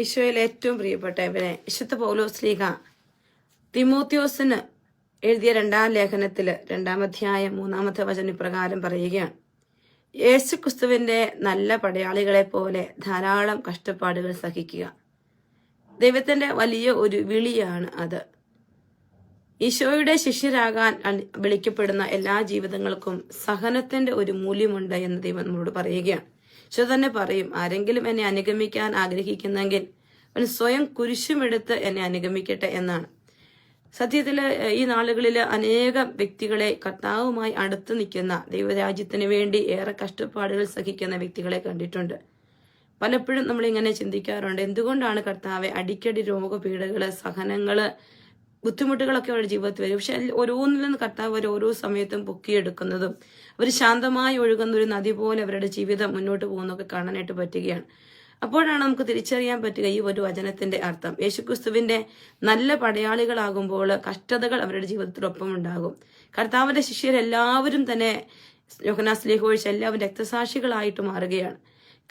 ഈശോയിൽ ഏറ്റവും പ്രിയപ്പെട്ട ഇവനെ. വിശുദ്ധ പൗലോസ് ലീഗ. തിമോത്യോസിന് എഴുതിയ രണ്ടാം ലേഖനത്തിൽ രണ്ടാം അധ്യായം മൂന്നാമത്തെ വചന ഇപ്രകാരം പറയുകയാണ്. യേശു ക്രിസ്തുവിന്റെ നല്ല പടയാളികളെ പോലെ ധാരാളം കഷ്ടപ്പാടുകൾ സഹിക്കുക. ദൈവത്തിന്റെ വലിയ ഒരു വിളിയാണ് അത്. ഈശോയുടെ ശിഷ്യരാകാൻ വിളിക്കപ്പെടുന്ന എല്ലാ ജീവിതങ്ങൾക്കും സഹനത്തിന്റെ ഒരു മൂല്യമുണ്ട് എന്ന് ദൈവം നമ്മളോട് പറയുകയാണ്. ഈശോ തന്നെ പറയും ആരെങ്കിലും എന്നെ അനുഗമിക്കാൻ ആഗ്രഹിക്കുന്നെങ്കിൽ അവൻ സ്വയം കുരിശുമെടുത്ത് എന്നെ അനുഗമിക്കട്ടെ എന്നാണ്. സത്യത്തിൽ ഈ നാളുകളിൽ അനേകം വ്യക്തികളെ കർത്താവുമായി അടുത്ത് നിൽക്കുന്ന ദൈവരാജ്യത്തിന് വേണ്ടി ഏറെ കഷ്ടപ്പാടുകൾ സഹിക്കുന്ന വ്യക്തികളെ കണ്ടിട്ടുണ്ട്. പലപ്പോഴും നമ്മൾ ഇങ്ങനെ ചിന്തിക്കാറുണ്ട് എന്തുകൊണ്ടാണ് കർത്താവെ അടിക്കടി രോഗപീഠകൾ സഹനങ്ങൾ ബുദ്ധിമുട്ടുകളൊക്കെ അവരുടെ ജീവിതത്തിൽ വരും. പക്ഷെ ഓരോന്നിൽ നിന്ന് കർത്താവ് അവർ ഓരോ സമയത്തും പൊക്കിയെടുക്കുന്നതും അവർ ശാന്തമായി ഒഴുകുന്ന ഒരു നദി പോലെ അവരുടെ ജീവിതം മുന്നോട്ട് പോകുന്നതൊക്കെ കാണാനായിട്ട് പറ്റുകയാണ്. അപ്പോഴാണ് നമുക്ക് തിരിച്ചറിയാൻ പറ്റുക ഈ ഒരു വചനത്തിന്റെ അർത്ഥം. യേശുക്രിസ്തുവിന്റെ നല്ല പടയാളികളാകുമ്പോൾ കഷ്ടതകൾ അവരുടെ ജീവിതത്തിലൊപ്പം ഉണ്ടാകും. കർത്താവിന്റെ ശിഷ്യരെല്ലാവരും തന്നെ യോഹനാസ്ലേഹ ഒഴിച്ച് എല്ലാവരും രക്തസാക്ഷികളായിട്ട് മാറുകയാണ്.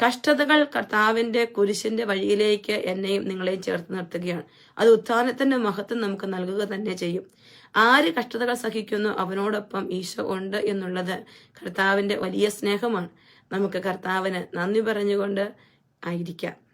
കഷ്ടതകൾ കർത്താവിന്റെ കുരിശിന്റെ വഴിയിലേക്ക് എന്നെയും നിങ്ങളെയും ചേർത്ത് നിർത്തുകയാണ്. അത് ഉത്ഥാനത്തിന്റെ മഹത്വം നമുക്ക് നൽകുക തന്നെ ചെയ്യും. ആര് കഷ്ടതകൾ സഹിക്കുന്നു അവനോടൊപ്പം ഈശോ ഉണ്ട് എന്നുള്ളത് കർത്താവിന്റെ വലിയ സ്നേഹമാണ്. നമുക്ക് കർത്താവിന് നന്ദി പറഞ്ഞുകൊണ്ട് ആയിരിക്കാം.